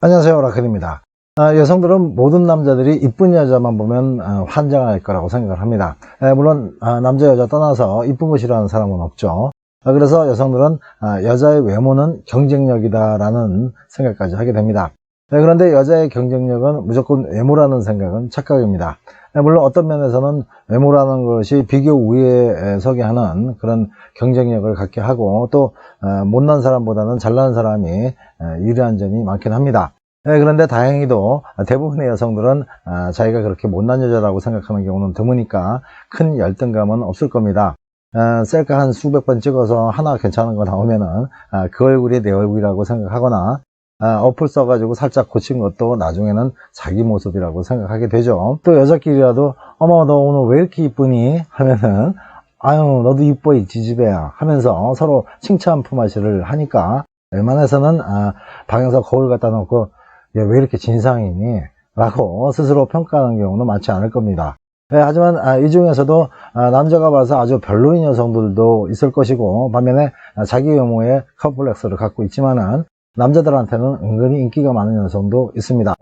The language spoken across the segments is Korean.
안녕하세요 오라클입니다. 아, 여성들은 모든 남자들이 이쁜 여자만 보면 아, 환장할 거라고 생각을 합니다. 에, 물론 아, 남자 여자 떠나서 이쁜 거 싫어하는 사람은 없죠. 아, 그래서 여성들은 아, 여자의 외모는 경쟁력이다 라는 생각까지 하게 됩니다. 에, 그런데 여자의 경쟁력은 무조건 외모라는 생각은 착각입니다. 에, 물론 어떤 면에서는 외모라는 것이 비교 우위에 에, 서게 하는 그런 경쟁력을 갖게 하고 또 어, 못난 사람보다는 잘난 사람이 에, 유리한 점이 많긴 합니다 네, 그런데 다행히도 대부분의 여성들은 아, 자기가 그렇게 못난 여자라고 생각하는 경우는 드무니까 큰 열등감은 없을 겁니다. 아, 셀카 한 수백 번 찍어서 하나 괜찮은 거 나오면은 아, 그 얼굴이 내 얼굴이라고 생각하거나 아, 어플 써가지고 살짝 고친 것도 나중에는 자기 모습이라고 생각하게 되죠. 또 여자끼리라도 어머 너 오늘 왜 이렇게 이쁘니 하면은 아유 너도 이뻐 이 지지배야 하면서 서로 칭찬 품앗이를 하니까 웬만해서는 아, 방에서 거울 갖다 놓고 얘왜 이렇게 진상이니? 라고 스스로 평가하는 경우는 많지 않을 겁니다. 예, 하지만 아, 이 중에서도 아, 남자가 봐서 아주 별로인 여성들도 있을 것이고 반면에 아, 자기 외모에 컴플렉스를 갖고 있지만은 남자들한테는 은근히 인기가 많은 여성도 있습니다.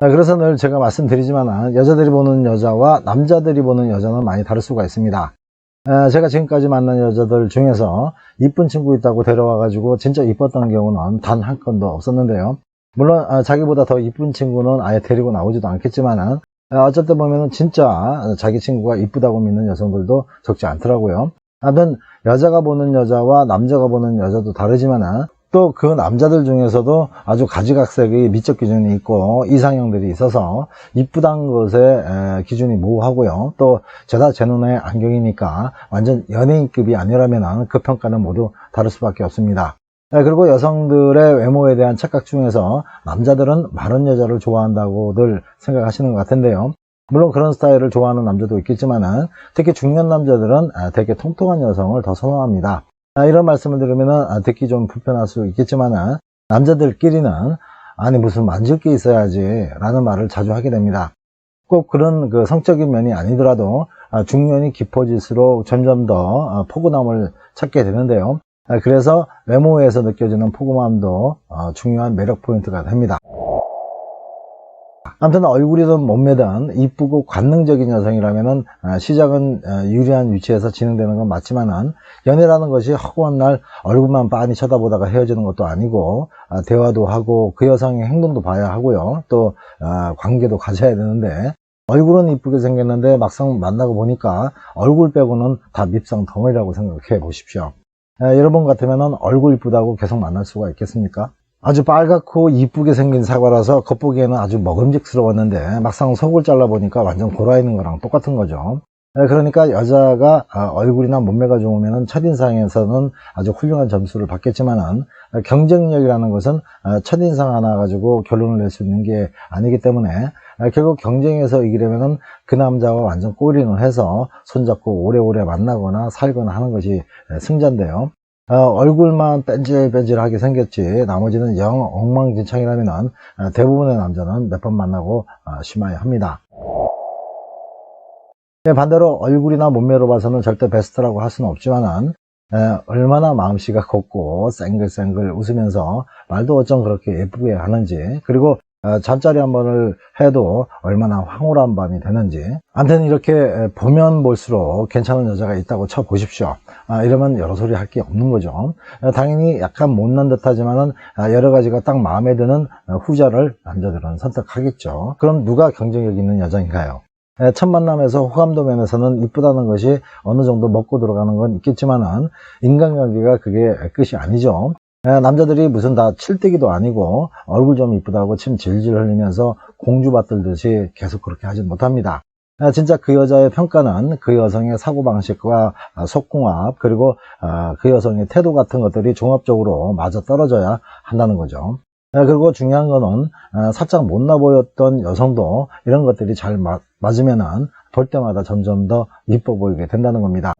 아, 그래서 늘 제가 말씀드리지만 여자들이 보는 여자와 남자들이 보는 여자는 많이 다를 수가 있습니다. 아, 제가 지금까지 만난 여자들 중에서 이쁜 친구 있다고 데려와가지고 진짜 이뻤던 경우는 단 한 건도 없었는데요. 물론 아, 자기보다 더 이쁜 친구는 아예 데리고 나오지도 않겠지만은 아, 어쩔 때 보면은 진짜 자기 친구가 이쁘다고 믿는 여성들도 적지 않더라고요. 아무튼 여자가 보는 여자와 남자가 보는 여자도 다르지만은 또그 남자들 중에서도 아주 가지각색의 미적 기준이 있고 이상형들이 있어서 이쁘다는 에, 기준이 모호하고요. 또 죄다 제 눈에 안경이니까 완전 연예인급이 아니라면 그 평가는 모두 다를 수밖에 없습니다. 에, 그리고 여성들의 외모에 대한 착각 중에서 남자들은 마른 여자를 좋아한다고들 생각하시는 것 같은데요. 물론 그런 스타일을 좋아하는 남자도 있겠지만은 특히 중년 남자들은 아, 되게 통통한 여성을 더 선호합니다. 아, 이런 말씀을 들으면 아, 듣기 좀 불편할 수 있겠지만은 남자들끼리는 아니 무슨 만질 게 있어야지 라는 말을 자주 하게 됩니다. 꼭 그런 그 성적인 면이 아니더라도 아, 중년이 깊어질수록 점점 더 아, 포근함을 찾게 되는데요. 아, 그래서 외모에서 느껴지는 포근함도 어, 중요한 매력 포인트가 됩니다. 아무튼 얼굴이든 몸매든 이쁘고 관능적인 여성이라면은 아, 시작은 아, 유리한 위치에서 진행되는 건 맞지만은 연애라는 것이 허구한 날 얼굴만 빤히 쳐다보다가 헤어지는 것도 아니고 아, 대화도 하고 그 여성의 행동도 봐야 하고요 또 아, 관계도 가져야 되는데 얼굴은 이쁘게 생겼는데 막상 만나고 보니까 얼굴 빼고는 다 밉상 덩어리라고 생각해 보십시오 아, 여러분 같으면 얼굴 이쁘다고 계속 만날 수가 있겠습니까? 아주 빨갛고 이쁘게 생긴 사과라서 겉보기에는 아주 먹음직스러웠는데 막상 속을 잘라보니까 완전 골아 있는 거랑 똑같은 거죠. 에, 그러니까 여자가 아, 얼굴이나 몸매가 좋으면 첫인상에서는 아주 훌륭한 점수를 받겠지만은 아, 경쟁력이라는 것은 아, 첫인상 하나 가지고 결론을 낼 수 있는 게 아니기 때문에 아, 결국 경쟁에서 이기려면은 그 남자와 완전 꼬리를 해서 손잡고 오래오래 만나거나 살거나 하는 것이 에, 승자인데요. 어, 얼굴만 뺀질뺀질하게 생겼지 나머지는 영 엉망진창이라면 대부분의 남자는 몇 번 만나고 어, 심하여 합니다. 네, 반대로 얼굴이나 몸매로 봐서는 절대 베스트라고 할 수는 없지만은 에, 얼마나 마음씨가 곱고 쌩글쌩글 웃으면서 말도 어쩜 그렇게 예쁘게 하는지 그리고 어, 잠자리 한 번을 해도 얼마나 황홀한 밤이 되는지. 아무튼 이렇게 에, 보면 볼수록 괜찮은 여자가 있다고 쳐 보십시오. 아, 이러면 여러 소리 할 게 없는 거죠. 어, 당연히 약간 못난 듯 하지만은 아, 여러 가지가 딱 마음에 드는 어, 후자를 남자들은 선택하겠죠. 그럼 누가 경쟁력 있는 여자인가요? 에, 첫 만남에서 호감도 면에서는 이쁘다는 것이 어느 정도 먹고 들어가는 건 있겠지만은 인간관계가 그게 끝이 아니죠. 에, 남자들이 무슨 다 칠대기도 아니고 얼굴 좀 이쁘다고 침 질질 흘리면서 공주 받들듯이 계속 그렇게 하진 못합니다. 에, 진짜 그 여자의 평가는 그 여성의 사고방식과 아, 속궁합 그리고 아, 그 여성의 태도 같은 것들이 종합적으로 맞아 떨어져야 한다는 거죠. 에, 그리고 중요한 거는 아, 살짝 못나 보였던 여성도 이런 것들이 잘 맞, 맞으면 은 볼 때마다 점점 더 이뻐 보이게 된다는 겁니다.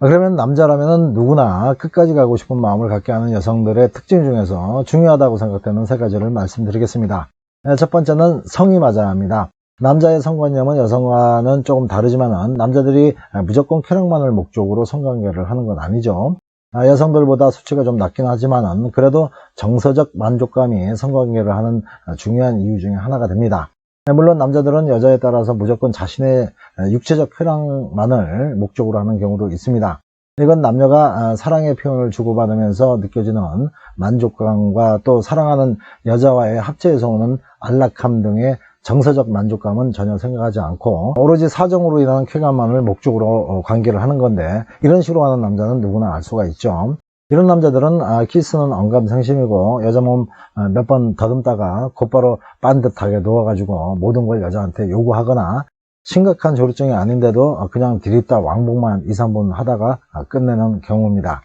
그러면 남자라면 누구나 끝까지 가고 싶은 마음을 갖게 하는 여성들의 특징 중에서 중요하다고 생각되는 세 가지를 말씀드리겠습니다. 네, 첫 번째는 성이 맞아야 합니다. 남자의 성관념은 여성과는 조금 다르지만은 남자들이 무조건 쾌락만을 목적으로 성관계를 하는 건 아니죠. 아, 여성들보다 수치가 좀 낮긴 하지만은 그래도 정서적 만족감이 성관계를 하는 중요한 이유 중에 하나가 됩니다. 물론 남자들은 여자에 따라서 무조건 자신의 육체적 쾌락만을 목적으로 하는 경우도 있습니다. 이건 남녀가 아, 사랑의 표현을 주고받으면서 느껴지는 만족감과 또 사랑하는 여자와의 합체에서 오는 안락함 등의 정서적 만족감은 전혀 생각하지 않고 오로지 사정으로 인한 쾌감만을 목적으로 어, 관계를 하는 건데 이런 식으로 하는 남자는 누구나 알 수가 있죠. 이런 남자들은 아, 키스는 언감생심이고 여자 몸 몇 번 더듬다가 곧바로 반듯하게 누워가지고 모든 걸 여자한테 요구하거나 심각한 조류증이 아닌데도 그냥 디립다 왕복만 2, 3분 하다가 끝내는 경우입니다.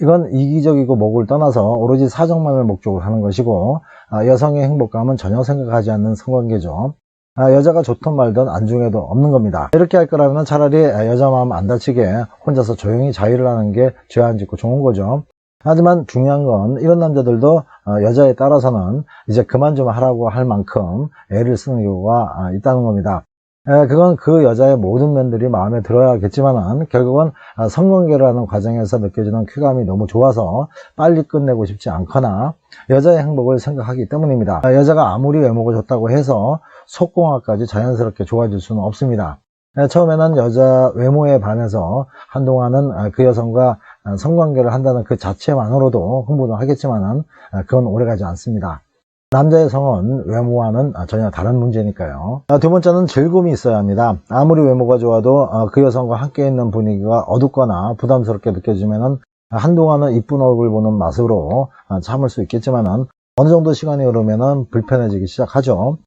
이건 이기적이고 목을 떠나서 오로지 사정만을 목적으로 하는 것이고 아, 여성의 행복감은 전혀 생각하지 않는 성관계죠. 아, 여자가 좋든 말든 안중에도 없는 겁니다. 이렇게 할 거라면 차라리 여자 마음 안 다치게 혼자서 조용히 자위를 하는 게 죄 안 짓고 좋은 거죠. 하지만 중요한 건 이런 남자들도 어, 여자에 따라서는 이제 그만 좀 하라고 할 만큼 애를 쓰는 경우가 아, 있다는 겁니다. 그건 그 여자의 모든 면들이 마음에 들어야겠지만은 결국은 아, 성관계를 하는 과정에서 느껴지는 쾌감이 너무 좋아서 빨리 끝내고 싶지 않거나 여자의 행복을 생각하기 때문입니다. 아, 여자가 아무리 외모가 좋다고 해서 속공화까지 자연스럽게 좋아질 수는 없습니다. 처음에는 여자 외모에 반해서 한동안은 그 여성과 성관계를 한다는 그 자체만으로도 흥분을 하겠지만은 그건 오래가지 않습니다. 남자의 성은 외모와는 전혀 다른 문제니까요. 두 번째는 즐거움이 있어야 합니다. 아무리 외모가 좋아도 그 여성과 함께 있는 분위기가 어둡거나 부담스럽게 느껴지면은 한동안은 이쁜 얼굴 보는 맛으로 참을 수 있겠지만은 어느 정도 시간이 흐르면은 불편해지기 시작하죠.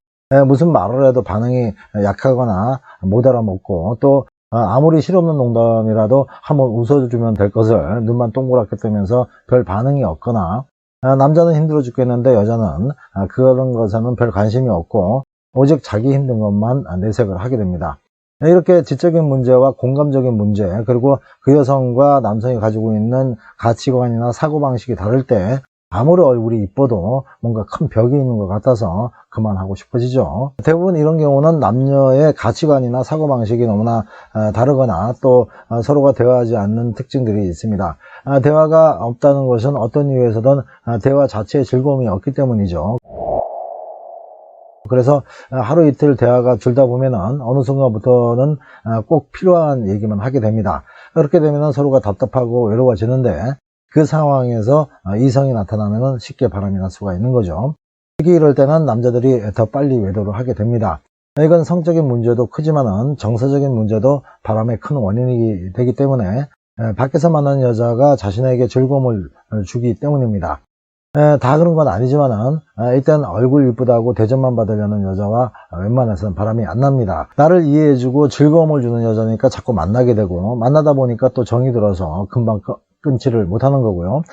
무슨 말을 해도 반응이 약하거나 못 알아먹고 또 아무리 실없는 농담이라도 한번 웃어주면 될 것을 눈만 동그랗게 뜨면서 별 반응이 없거나 아, 남자는 힘들어 죽겠는데 여자는 아, 그런 것에는 별 관심이 없고 오직 자기 힘든 것만 내색을 하게 됩니다. 이렇게 지적인 문제와 공감적인 문제 그리고 그 여성과 남성이 가지고 있는 가치관이나 사고방식이 다를 때 아무리 얼굴이 이뻐도 뭔가 큰 벽이 있는 것 같아서 그만하고 싶어지죠. 대부분 이런 경우는 남녀의 가치관이나 사고방식이 너무나 어, 다르거나 또 어, 서로가 대화하지 않는 특징들이 있습니다. 아, 대화가 없다는 것은 어떤 이유에서든 아, 대화 자체의 즐거움이 없기 때문이죠. 그래서 하루 이틀 대화가 줄다 보면은 어느 순간부터는 꼭 필요한 얘기만 하게 됩니다. 그렇게 되면 서로가 답답하고 외로워지는데 그 상황에서 이성이 나타나면 쉽게 바람이 날 수가 있는 거죠. 특히 이럴 때는 남자들이 더 빨리 외도를 하게 됩니다. 이건 성적인 문제도 크지만은 정서적인 문제도 바람의 큰 원인이 되기 때문에 밖에서 만난 여자가 자신에게 즐거움을 주기 때문입니다. 다 그런 건 아니지만은 일단 얼굴 이쁘다고 대접만 받으려는 여자와 웬만해서는 바람이 안 납니다. 나를 이해해주고 즐거움을 주는 여자니까 자꾸 만나게 되고 만나다 보니까 또 정이 들어서 금방 끊지를 못하는 거고요.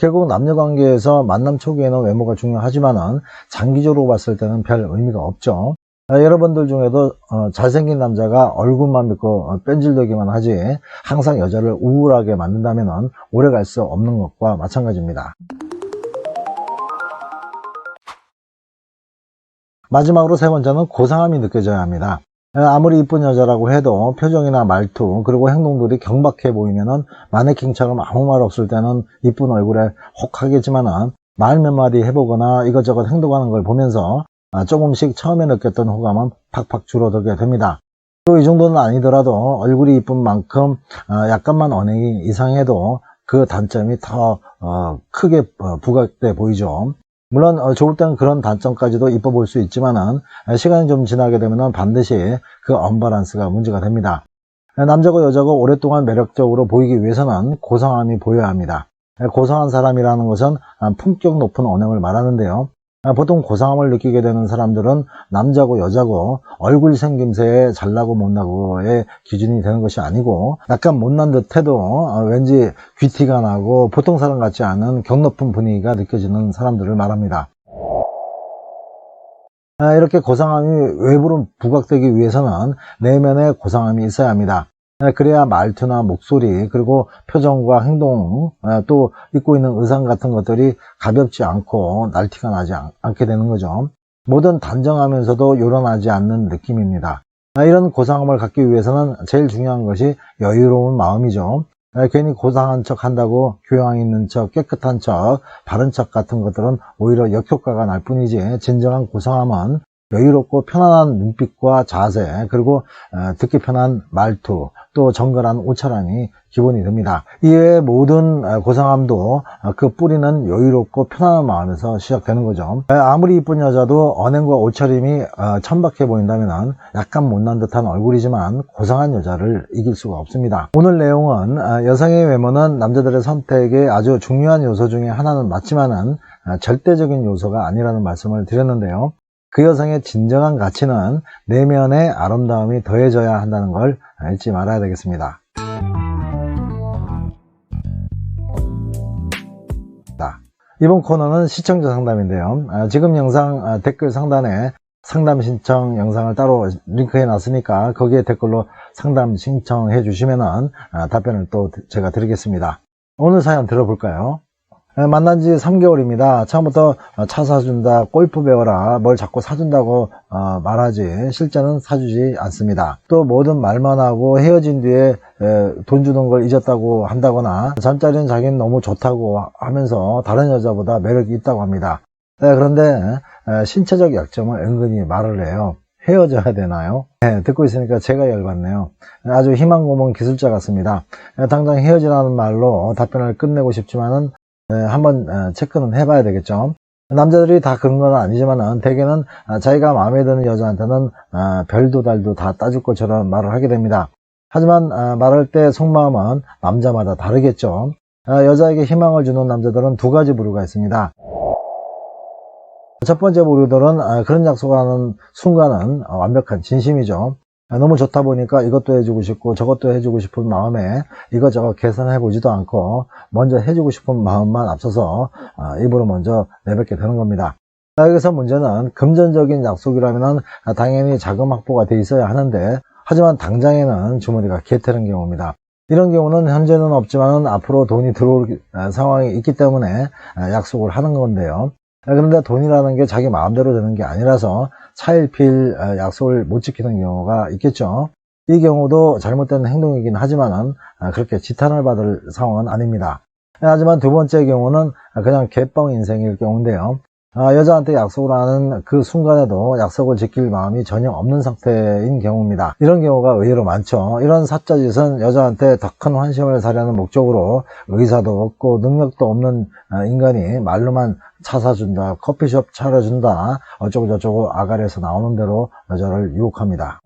결국 남녀 관계에서 만남 초기에는 외모가 중요하지만은 장기적으로 봤을 때는 별 의미가 없죠. 여러분들 중에도 어, 잘생긴 남자가 얼굴만 믿고 어, 뺀질되기만 하지 항상 여자를 우울하게 만든다면 오래 갈 수 없는 것과 마찬가지입니다. 마지막으로 세 번째는 고상함이 느껴져야 합니다. 아무리 이쁜 여자라고 해도 표정이나 말투 그리고 행동들이 경박해 보이면은 마네킹처럼 아무 말 없을 때는 이쁜 얼굴에 혹하겠지만은 말 몇 마디 해보거나 이것저것 행동하는 걸 보면서 아, 조금씩 처음에 느꼈던 호감은 팍팍 줄어들게 됩니다. 또 이 정도는 아니더라도 얼굴이 이쁜 만큼 아, 약간만 언행이 이상해도 그 단점이 더 어, 크게 어, 부각돼 보이죠. 물론 어, 좋을 때는 그런 단점까지도 이뻐 볼수 있지만은 시간이 좀 지나게 되면 반드시 그 언바란스가 문제가 됩니다. 남자고 여자고 오랫동안 매력적으로 보이기 위해서는 고상함이 보여야 합니다. 고상한 사람이라는 것은 품격 높은 언행을 말하는데요. 아, 보통 고상함을 느끼게 되는 사람들은 남자고 여자고 얼굴 생김새에 잘나고 못나고의 기준이 되는 것이 아니고 약간 못난 듯해도 어, 왠지 귀티가 나고 보통 사람 같지 않은 격높은 분위기가 느껴지는 사람들을 말합니다. 아, 이렇게 고상함이 외부로 부각되기 위해서는 내면에 고상함이 있어야 합니다. 네, 그래야 말투나 목소리 그리고 표정과 행동 네, 또 입고 있는 의상 같은 것들이 가볍지 않고 날티가 나지 않게 되는 거죠 뭐든 단정하면서도 요란하지 않는 느낌입니다. 아, 이런 고상함을 갖기 위해서는 제일 중요한 것이 여유로운 마음이죠. 아, 괜히 고상한 척 한다고 교양 있는 척, 깨끗한 척, 바른 척 같은 것들은 오히려 역효과가 날 뿐이지 진정한 고상함은 여유롭고 편안한 눈빛과 자세 그리고 어, 듣기 편한 말투 또 정갈한 옷차림이 기본이 됩니다. 이외의 모든 어, 고상함도 어, 그 뿌리는 여유롭고 편안한 마음에서 시작되는 거죠. 에, 아무리 이쁜 여자도 언행과 옷차림이 어, 천박해 보인다면 약간 못난 듯한 얼굴이지만 고상한 여자를 이길 수가 없습니다. 오늘 내용은 어, 여성의 외모는 남자들의 선택에 아주 중요한 요소 중에 하나는 맞지만은 어, 절대적인 요소가 아니라는 말씀을 드렸는데요. 그 여성의 진정한 가치는 내면의 아름다움이 더해져야 한다는 걸 잊지 말아야 되겠습니다. 자, 이번 코너는 시청자 상담인데요. 아, 지금 영상 아, 댓글 상단에 상담 신청 영상을 따로 링크해 놨으니까 거기에 댓글로 상담 신청해 주시면 답변을 또 제가 드리겠습니다. 오늘 사연 들어볼까요? 에, 만난 지 3개월입니다. 처음부터 어, 차 사준다, 골프 배워라, 뭘 자꾸 사준다고 어, 말하지 실제는 사주지 않습니다. 또 뭐든 말만 하고 헤어진 뒤에 에, 돈 주는 걸 잊었다고 한다거나 잠자리는 자기는 너무 좋다고 하면서 다른 여자보다 매력이 있다고 합니다. 에, 그런데 에, 신체적 약점을 은근히 말을 해요. 헤어져야 되나요? 네, 듣고 있으니까 제가 열받네요. 아주 희망고문 기술자 같습니다. 에, 당장 헤어지라는 말로 답변을 끝내고 싶지만은 에, 한번 에, 체크는 해봐야 되겠죠. 남자들이 다 그런 건 아니지만은 대개는 아, 자기가 마음에 드는 여자한테는 아, 별도 달도 다 따줄 것처럼 말을 하게 됩니다. 하지만 아, 말할 때 속마음은 남자마다 다르겠죠. 아, 여자에게 희망을 주는 남자들은 두 가지 부류가 있습니다. 첫 번째 부류들은 아, 그런 약속을 하는 순간은 어, 완벽한 진심이죠. 아, 너무 좋다 보니까 이것도 해주고 싶고 저것도 해주고 싶은 마음에 이것저것 계산해 보지도 않고 먼저 해주고 싶은 마음만 앞서서 아, 입으로 먼저 내뱉게 되는 겁니다. 자, 여기서 문제는 금전적인 약속이라면 당연히 자금 확보가 돼 있어야 하는데 하지만 당장에는 주머니가 개태는 경우입니다. 이런 경우는 현재는 없지만 앞으로 돈이 들어올 아, 상황이 있기 때문에 아, 약속을 하는 건데요. 아, 그런데 돈이라는 게 자기 마음대로 되는 게 아니라서 차일피일 아, 약속을 못 지키는 경우가 있겠죠. 이 경우도 잘못된 행동이긴 하지만은 아, 그렇게 지탄을 받을 상황은 아닙니다. 하지만 두 번째 경우는 그냥 개뻥 인생일 경우인데요. 아, 여자한테 약속을 하는 그 순간에도 약속을 지킬 마음이 전혀 없는 상태인 경우입니다. 이런 경우가 의외로 많죠. 이런 사짜짓은 여자한테 더 큰 환심을 사려는 목적으로 의사도 없고 능력도 없는 아, 인간이 말로만 차 사준다, 커피숍 차려준다, 어쩌고저쩌고 아가리에서 나오는 대로 여자를 유혹합니다.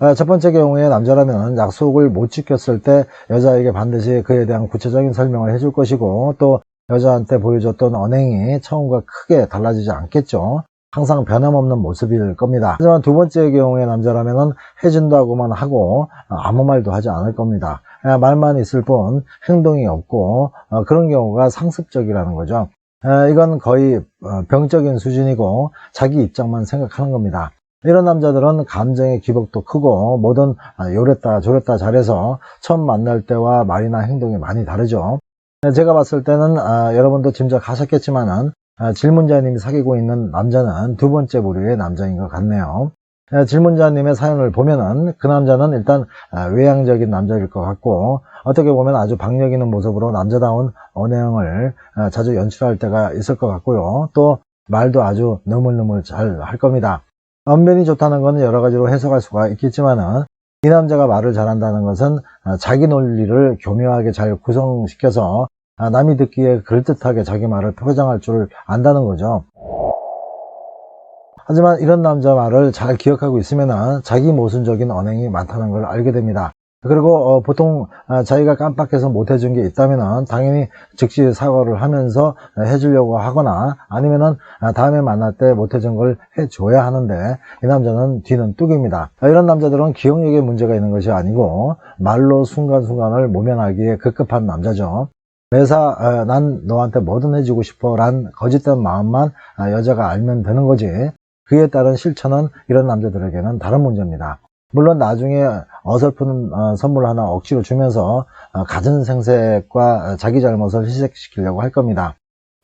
아, 첫 번째 경우에 남자라면 약속을 못 지켰을 때 여자에게 반드시 그에 대한 구체적인 설명을 해줄 것이고 또 여자한테 보여줬던 언행이 처음과 크게 달라지지 않겠죠. 항상 변함없는 모습일 겁니다. 하지만 두 번째 경우의 남자라면 해준다고만 하고 아무 말도 하지 않을 겁니다. 아, 말만 있을 뿐 행동이 없고 어, 그런 경우가 상습적이라는 거죠. 아, 이건 거의 어, 병적인 수준이고 자기 입장만 생각하는 겁니다. 이런 남자들은 감정의 기복도 크고 뭐든 아, 요랬다 저랬다 잘해서 처음 만날 때와 말이나 행동이 많이 다르죠. 제가 봤을 때는 아, 여러분도 짐작하셨겠지만은 아, 질문자님이 사귀고 있는 남자는 두 번째 부류의 남자인 것 같네요. 아, 질문자님의 사연을 보면은 그 남자는 일단 아, 외향적인 남자일 것 같고 어떻게 보면 아주 박력 있는 모습으로 남자다운 언행을 아, 자주 연출할 때가 있을 것 같고요. 또 말도 아주 너물너물 잘 할 겁니다. 언변이 좋다는 것은 여러 가지로 해석할 수가 있겠지만은 이 남자가 말을 잘한다는 것은 아, 자기 논리를 교묘하게 잘 구성시켜서 아, 남이 듣기에 그럴듯하게 자기 말을 표장할 줄 안다는 거죠. 하지만 이런 남자 말을 잘 기억하고 있으면 자기 모순적인 언행이 많다는 걸 알게 됩니다. 그리고 어, 보통 아, 자기가 깜빡해서 못 해준 게 있다면 당연히 즉시 사과를 하면서 해주려고 하거나 아니면은 아, 다음에 만날 때 못 해준 걸 해줘야 하는데 이 남자는 뒤는 뚝입니다. 아, 이런 남자들은 기억력에 문제가 있는 것이 아니고 말로 순간순간을 모면하기에 급급한 남자죠. 매사 어, 난 너한테 뭐든 해주고 싶어 란 거짓된 마음만 아, 여자가 알면 되는 거지 그에 따른 실천은 이런 남자들에게는 다른 문제입니다. 물론 나중에 어설픈 어, 선물 하나 억지로 주면서 어, 갖은 생색과 자기 잘못을 희색시키려고 할 겁니다.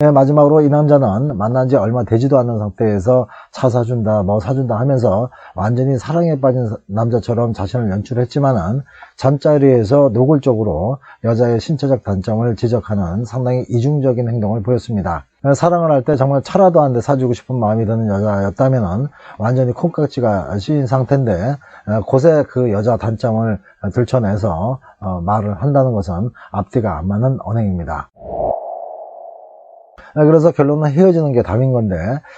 예, 마지막으로 이 남자는 만난 지 얼마 되지도 않는 상태에서 차 사준다, 뭐 사준다 하면서 완전히 사랑에 빠진 사- 남자처럼 자신을 연출했지만은 잠자리에서 노골적으로 여자의 신체적 단점을 지적하는 상당히 이중적인 행동을 보였습니다. 예, 사랑을 할 때 정말 차라도 한 대 사주고 싶은 마음이 드는 여자였다면은 완전히 콩깍지가 씌인 상태인데 예, 곳에 그 여자 단점을 들춰내서 어, 말을 한다는 것은 앞뒤가 안 맞는 언행입니다. 아, 그래서 결론은 헤어지는 게 답인 건데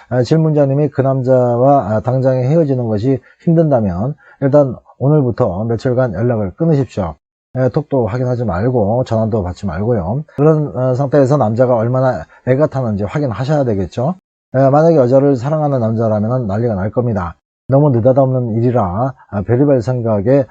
아, 질문자님이 그 남자와 아, 당장에 헤어지는 것이 힘든다면 일단 오늘부터 며칠간 연락을 끊으십시오. 예, 톡도 확인하지 말고 전화도 받지 말고요. 그런 어, 상태에서 남자가 얼마나 애가 타는지 확인하셔야 되겠죠. 예, 만약에 여자를 사랑하는 남자라면 난리가 날 겁니다. 너무 느닷없는 일이라 아, 별의별 생각에 에,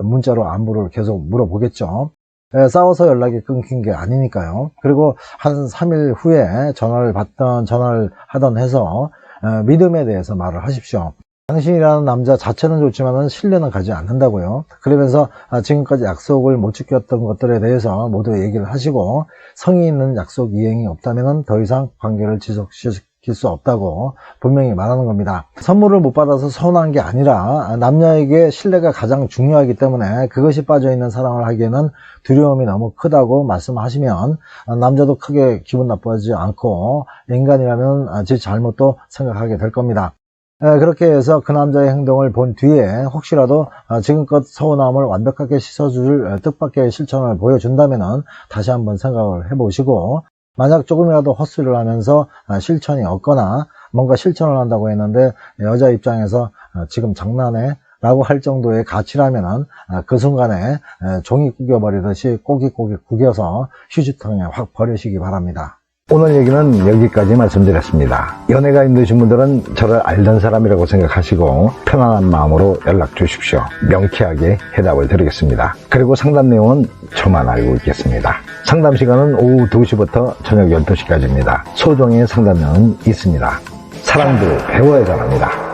문자로 안부를 계속 물어보겠죠. 예, 싸워서 연락이 끊긴 게 아니니까요. 그리고 한 3일 후에 전화를 받던, 전화를 하던 해서 어, 믿음에 대해서 말을 하십시오. 당신이라는 남자 자체는 좋지만 신뢰는 가지 않는다고요. 그러면서 아, 지금까지 약속을 못 지켰던 것들에 대해서 모두 얘기를 하시고 성의 있는 약속 이행이 없다면 더 이상 관계를 지속시킬 수 없다고 분명히 말하는 겁니다. 선물을 못 받아서 서운한 게 아니라 남녀에게 신뢰가 가장 중요하기 때문에 그것이 빠져있는 사랑을 하기에는 두려움이 너무 크다고 말씀하시면 남자도 크게 기분 나빠하지 않고 인간이라면 제 잘못도 생각하게 될 겁니다. 에, 그렇게 해서 그 남자의 행동을 본 뒤에 혹시라도 어, 지금껏 서운함을 완벽하게 씻어줄 어, 뜻밖의 실천을 보여준다면 다시 한번 생각을 해보시고 만약 조금이라도 헛소리를 하면서 어, 실천이 없거나 뭔가 실천을 한다고 했는데 여자 입장에서 어, 지금 장난해? 라고 할 정도의 가치라면 그 순간에 에, 종이 구겨버리듯이 꼬깃꼬깃 구겨서 휴지통에 확 버리시기 바랍니다. 오늘 얘기는 여기까지 말씀드렸습니다. 연애가 힘드신 분들은 저를 알던 사람이라고 생각하시고 편안한 마음으로 연락 주십시오. 명쾌하게 해답을 드리겠습니다. 그리고 상담 내용은 저만 알고 있겠습니다. 상담 시간은 오후 2시부터 저녁 12시까지입니다. 소정의 상담료는 있습니다. 사랑도 배워야 잘합니다.